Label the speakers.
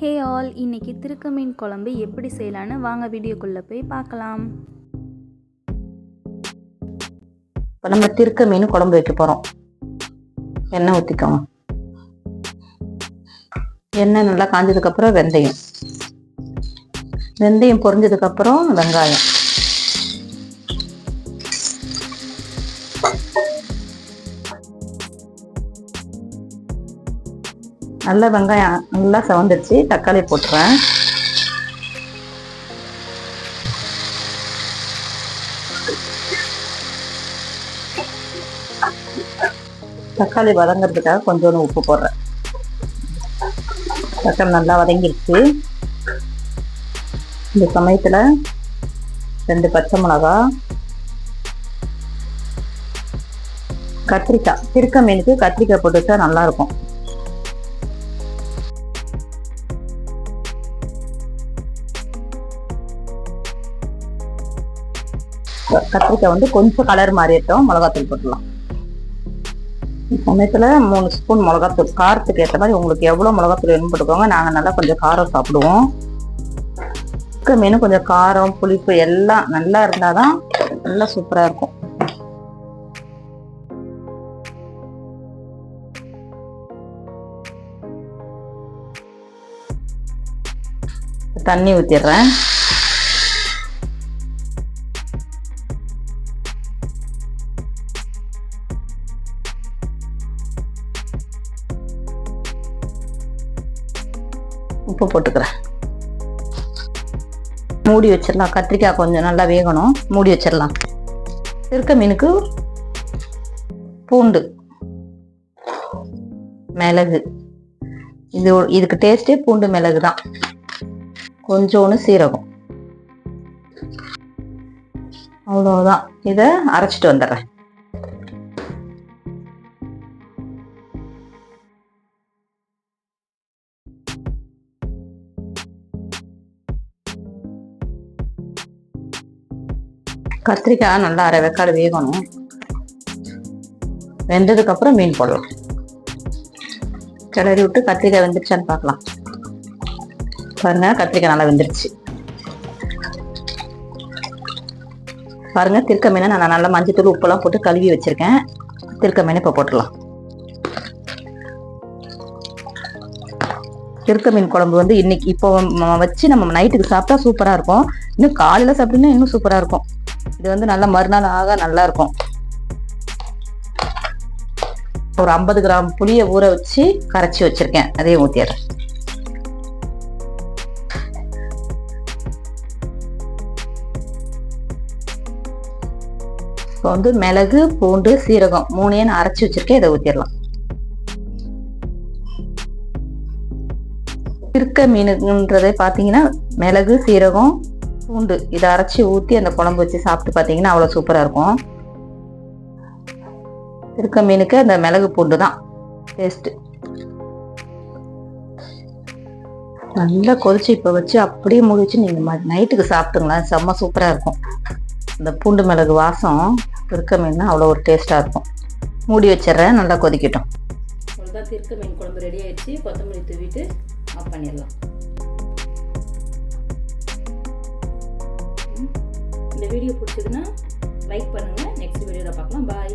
Speaker 1: Hey all இன்னைக்கு திருக்க மீன் குழம்பு எப்படி செய்யலான்னு வாங்க வீடியோக்குள்ளே போய் பார்க்கலாம்.
Speaker 2: இப்போ நம்ம திருக்க மீன் குழம்பு வைக்க போகிறோம் எண்ணெய் ஊற்றிக்கோங்க எண்ணெய் நல்லா காஞ்சதுக்கப்புறம் வெந்தயம். வெந்தயம் பொரிஞ்சதுக்கப்புறம் வெங்காயம். நல்லா வெங்காயம் நல்லா செவந்துடுச்சு தக்காளி போட்டுறேன். தக்காளி வதங்கிறதுக்காக கொஞ்சோண்டு உப்பு போடுறேன். தக்காளி நல்லா வதங்கிடுச்சு இந்த சமயத்தில் ரெண்டு பச்சை மிளகா கத்திரிக்காய் திருக்க மீனுக்கு கத்திரிக்காய் போட்டு வச்சா நல்லாயிருக்கும் கத்திரிக்காய் வந்து கொஞ்சம் கலர் மாறிட்டோம் மிளகாத்தூள் போட்டுடலாம். சமயத்தில் மூணு ஸ்பூன் மிளகாத்தூள். காரத்துக்கு ஏற்ற மாதிரி உங்களுக்கு எவ்வளோ மிளகாத்தூள் வேணும் போட்டுக்கோங்க. நாங்கள் நல்லா கொஞ்சம் காரம் சாப்பிடுவோம். இருக்க மீன் கொஞ்சம் காரம் புளிப்பு எல்லாம் நல்லா இருந்தால் தான் நல்லா சூப்பராக இருக்கும். தண்ணி ஊற்றிடுறேன் உப்பு போட்டுக்கிறேன். மூடி வச்சிடலாம். கத்திரிக்காய் கொஞ்சம் நல்லா வேகணும். மூடி வச்சிடலாம். இருக்க மீனுக்கு பூண்டு மிளகு. இது இதுக்கு டேஸ்ட்டே பூண்டு மிளகு தான். கொஞ்சோன்னு சீரகம். அவ்வளோதான் இதை அரைச்சிட்டு வந்துடுறேன். கத்திரிக்காய் நல்லா அரை வெக்காடு வேகணும். வெந்ததுக்கு அப்புறம் மீன் போடலாம். கிளறி விட்டு கத்திரிக்காய் வெந்துருச்சான்னு பார்க்கலாம். பாருங்க கத்திரிக்காய் நல்லா வெந்துருச்சு. பாருங்க திருக்க மீனை நான் நல்லா மஞ்சத்தூள் உப்பெல்லாம் போட்டு கழுவி வச்சிருக்கேன். திருக்க மீனை இப்போ போட்டுடலாம். திருக்க மீன் குழம்பு வந்து இன்னைக்கு இப்போ வச்சு நம்ம நைட்டுக்கு சாப்பிட்டா சூப்பராக இருக்கும். இன்னும் காலையில் சாப்பிட்டீங்கன்னா இன்னும் சூப்பராக இருக்கும். இது வந்து நல்லா மறுநாள் ஆக நல்லா இருக்கும் ஒரு ஐம்பது கிராம் புளியை ஊற வச்சு கரைச்சி வச்சிருக்கேன். அதையும் ஊற்றிடுறேன் இப்போ வந்து மிளகு பூண்டு சீரகம் மூணையும் நான் அரைச்சி வச்சிருக்கேன். இதை ஊத்திடலாம். சிறுக்க மீனுன்றதை பார்த்தீங்கன்னா மிளகு சீரகம் பூண்டு இதை அரைச்சி ஊற்றி அந்த குழம்பு வச்சு சாப்பிட்டு பார்த்தீங்கன்னா அவ்வளோ சூப்பராக இருக்கும். திருக்க மீனுக்கு அந்த மிளகு பூண்டு தான் டேஸ்ட்டு நல்லா கொதிச்சு இப்போ வச்சு அப்படியே முடிச்சு வச்சு நீங்கள் நைட்டுக்கு சாப்பிட்டுங்களேன். செம்ம சூப்பராக இருக்கும். அந்த பூண்டு மிளகு வாசம் திருக்க மீன் அவ்வளோ ஒரு டேஸ்ட்டாக இருக்கும். மூடி வச்சிடுறேன். நல்லா கொதிக்கட்டும்.
Speaker 1: அவ்வளோதான் திருக்க மீன் குழம்பு ரெடி ஆயிடுச்சு. கொத்தமல்லி தூவிட்டு ஆஃப் பண்ணிடலாம். இந்த வீடியோ பிடிச்சதுன்னா லைக் பண்ணுங்கள் நெக்ஸ்ட் வீடியோவில் பார்க்கலாம். பாய்